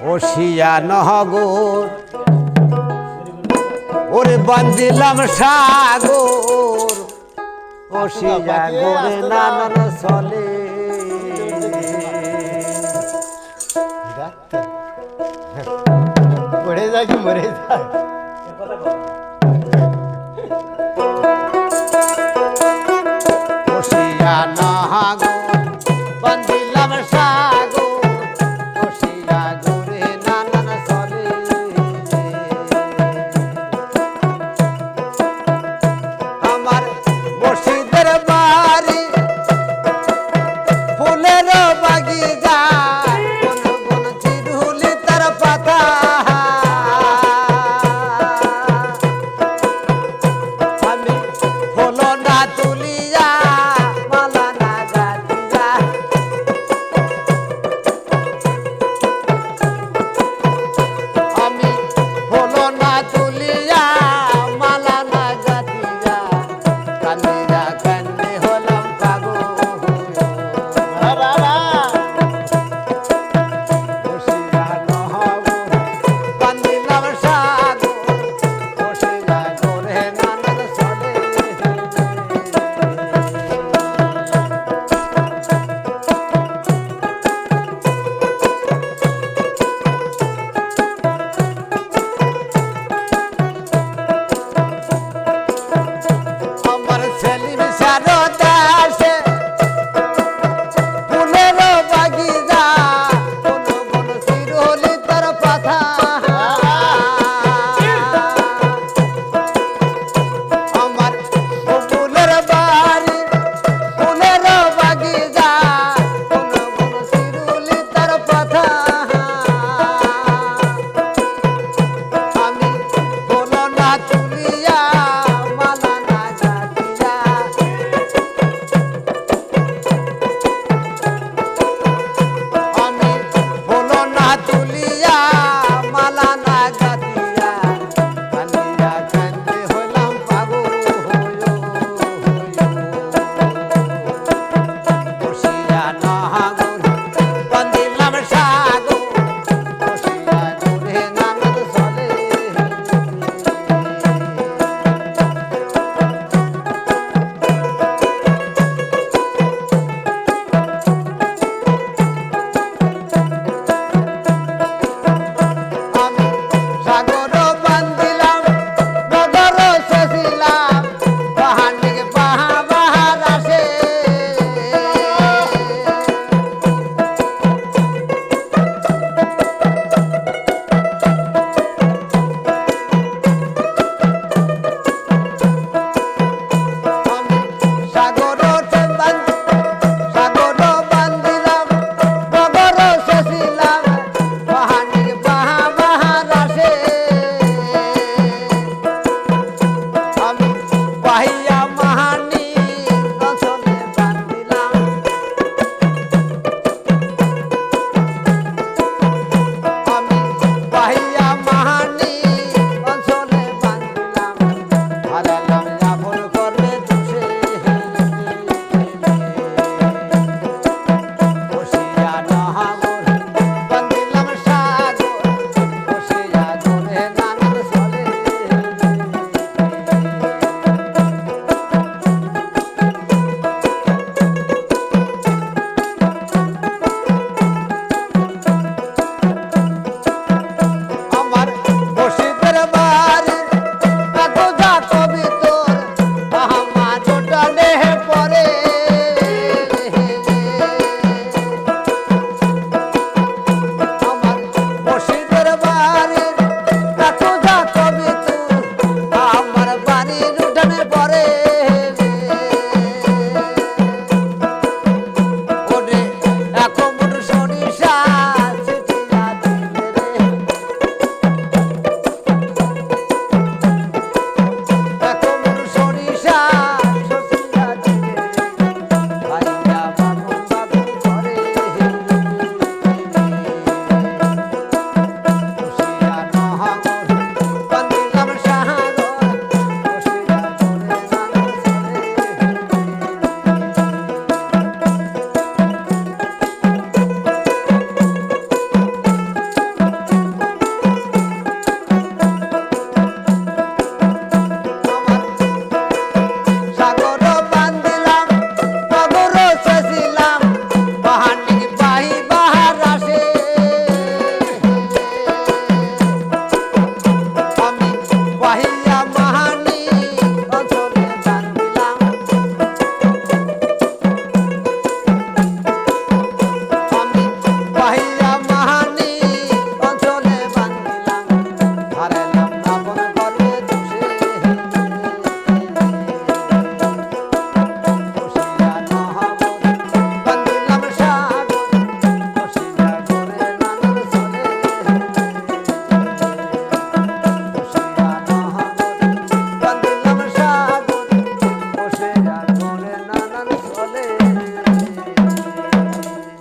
ওশিয়া নহগর ওরে বান্দিলাম সাগর। ওশিয়া গোরে নানান চলে পড়ে যায় কি মরে যায়